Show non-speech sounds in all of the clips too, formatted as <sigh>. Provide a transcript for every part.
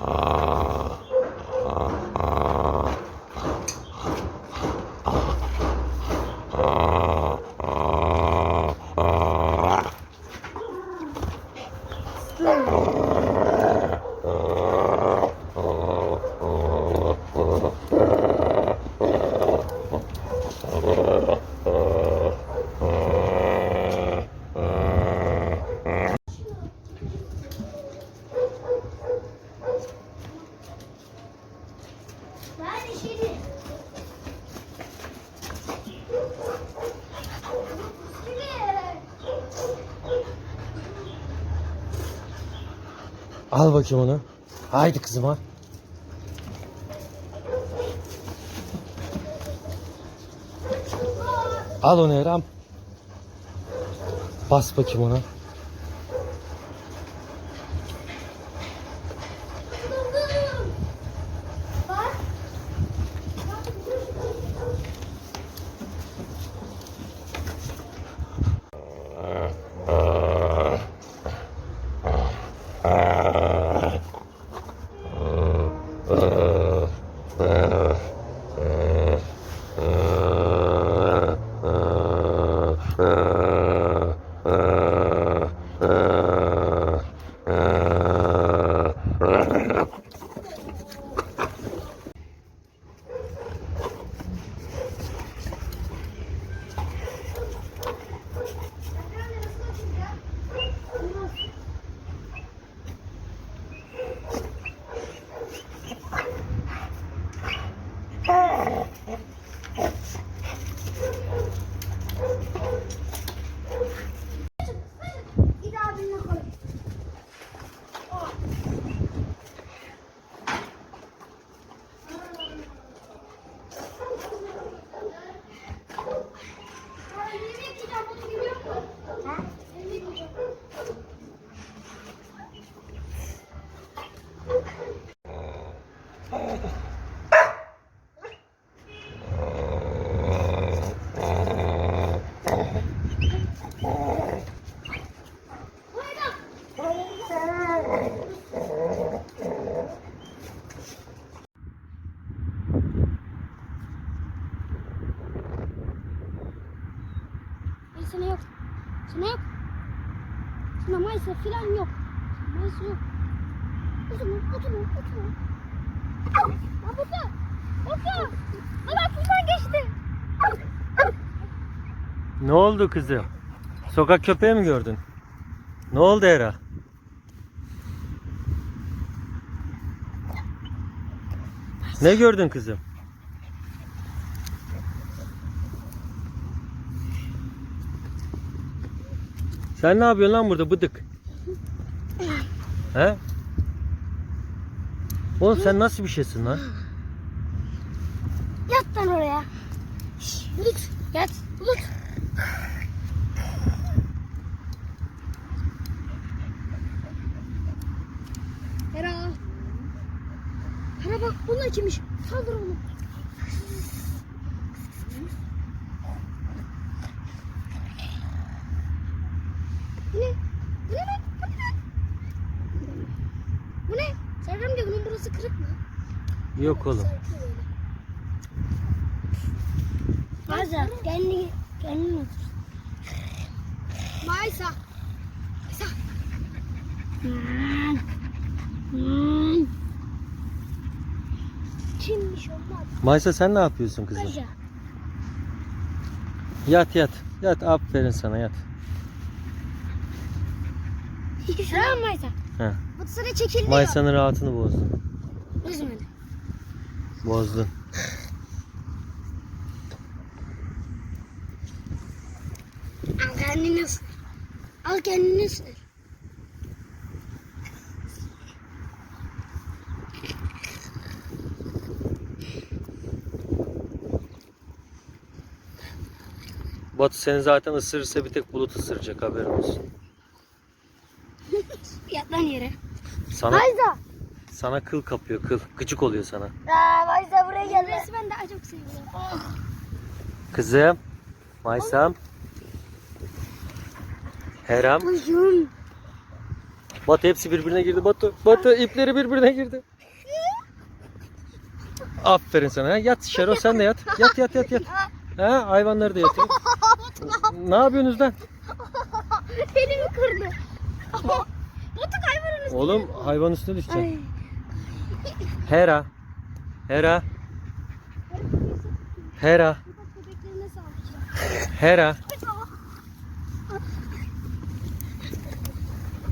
Uh, Al bakayım onu. Haydi kızım al. Al onu Erem. Bas bakayım ona. 啊？Mayıs'a filan yok. Mayıs'a yok. Oturma, oturma, oturma. Ya burada. Burada. Baba buradan geçti. Ne oldu kızım? Sokak köpeği mi gördün? Ne oldu Era? Ne gördün kızım? Sen ne yapıyorsun lan burada bıdık? He? Oğlum sen nasıl bir şeysin lan? Yat lan oraya. Şşş, Bulut. Yat. Bulut. Hera. Hera bak bununla kimmiş? Saldır onu. Bu ne? Bu ne lan? Bu ne lan? Bu ne? Serkan amca bunun burası kırık mı? Yok oğlum. Maysa kendi kendin otur. Maysa. Maysa. Kimmiş olmaz. Maysa sen ne yapıyorsun kızım? Maysa. Yat yat. Yat aferin sana yat. Tamam Maysa. He. Bu sıra çekilmiyor. Maysa'nın rahatını bozdun. Üzmedi. Bozdun. Al kendini. Al kendini ısır. Batu seni zaten ısırırsa bir tek bulut ısıracak haberin olsun. <laughs> Yat lan yere. Sana Maysa. Sana kıl kapıyor kıl. Gıcık oluyor sana. Aa, Maysa buraya gel. Burası ben daha çok seviyorum. Kızım. Maysam. Herem. Kuzum. Batu hepsi birbirine girdi Batu. Batu ipleri birbirine girdi. Aferin sana. Ha, yat Şero sen de yat. Yat yat yat yat. Ha, hayvanları da yatıyor. <laughs> ne yapıyorsunuz lan? Elimi kırdı. Batu kaybolunuz. Oğlum hayvan üstüne düşecek. Ay. Hera. Hera. Hera. Hera.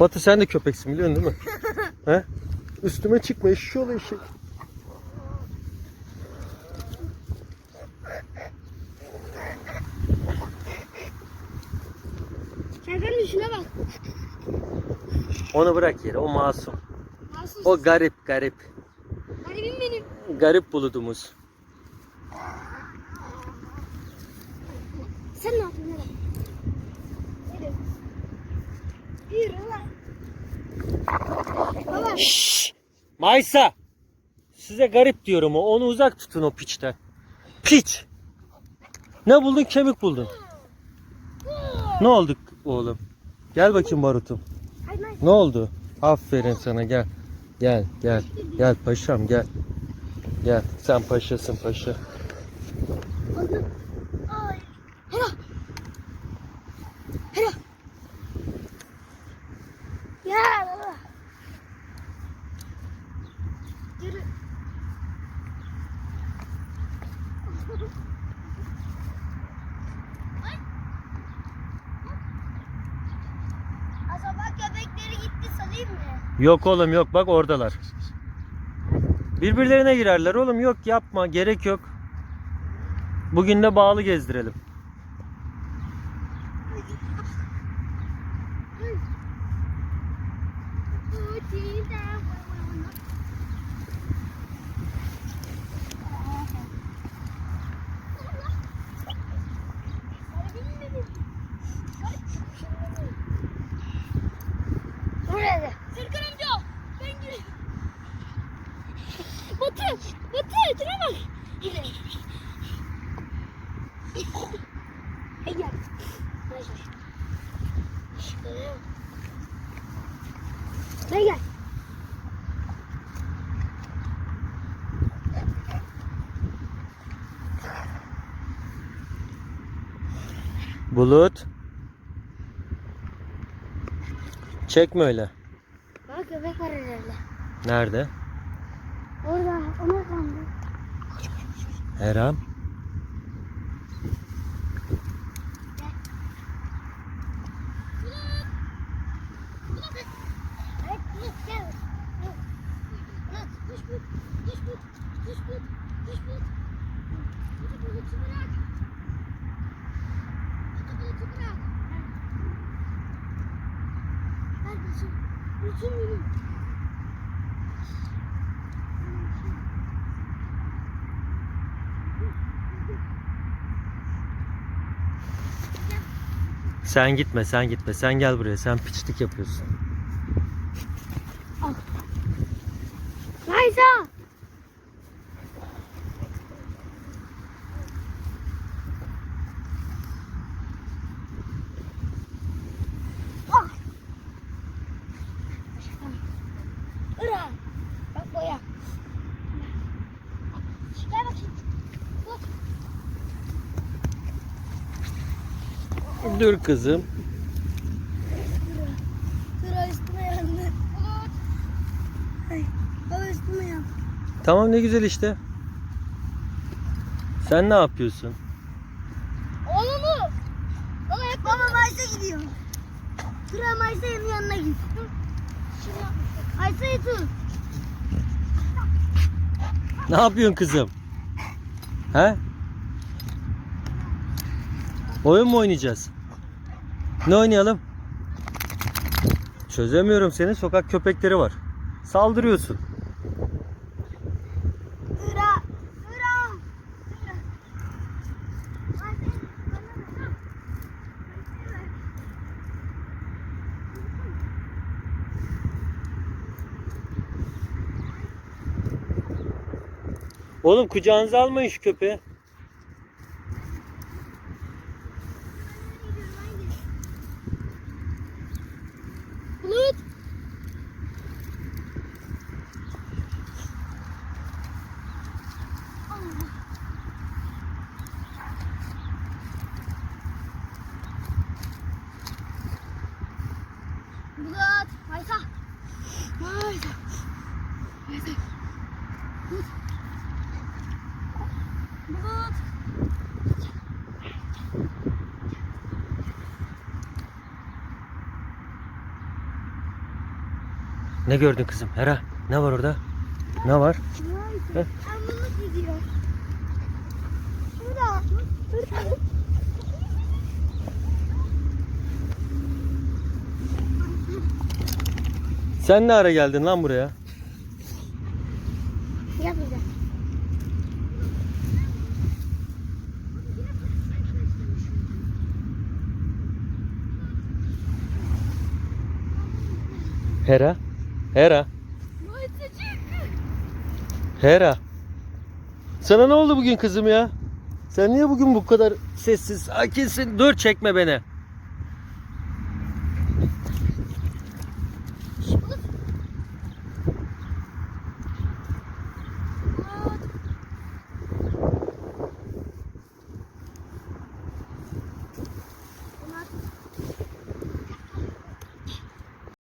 Batu sen de köpeksin biliyorsun değil mi? <laughs> He? Üstüme çıkma eşşoğlu eşek. Şakanın şuna bak. Onu bırak yere o masum. Nasıl? O garip garip. Garibim benim. Garip buludumuz. Sen ne yapıyorsun? Yürü. Yürü lan. Baba. Şşş! Maysa! Size garip diyorum o. Onu uzak tutun o piçten. Piç! Ne buldun? Kemik buldun. Ne oldu oğlum? Gel bakayım Barutum. Ne oldu? Aferin sana gel. Gel gel. Gel paşam gel. Gel. Sen paşasın paşa. Ay. Hera. Hera. Ya baba. Yürü. Acaba köpekleri gitti salayım mı? Yok oğlum yok bak oradalar. Birbirlerine girerler oğlum yok yapma gerek yok. Bugün de bağlı gezdirelim. Gel. Hey gel. Bulut. Çekme öyle. Bak köpek var herhalde. Nerede? Orada, ona kandı. Herhan. Evet, Bulut gel. Bulut. Bulut, kuş Bulut. Kuş Bulut. Kuş Bulut. Kuş Bulut. Kuş Bulut'u bırak. Kuş Bulut'u bırak. Ver kuşum. Kuşum benim. Sen gitme sen gitme sen gel buraya sen piçlik yapıyorsun. Maysa. Ah. Ira. Bak boya. Gel bakayım. Bak. Dur kızım. Ira üstüme yandı. Ay, baba üstüme yandı. Tamam ne güzel işte. Sen ne yapıyorsun? Oğlum bu. Baba hep baba Maysa gidiyor. Sıra Maysa'nın yanına git. Maysa'yı tut. Ne yapıyorsun kızım? He? Oyun mu oynayacağız? Ne oynayalım? Çözemiyorum seni. Sokak köpekleri var. Saldırıyorsun. Sıra. Sıra. Sıra. Oğlum kucağınıza almayın şu köpeği. Bulut. Maysa. Maysa. Tut. Tut. Ne gördün kızım? Hera ne var orada? Ne var? Sen ne ara geldin lan buraya? Hera? Hera? Hera? Sana ne oldu bugün kızım ya? Sen niye bugün bu kadar sessiz, sakinsin? Dur çekme beni.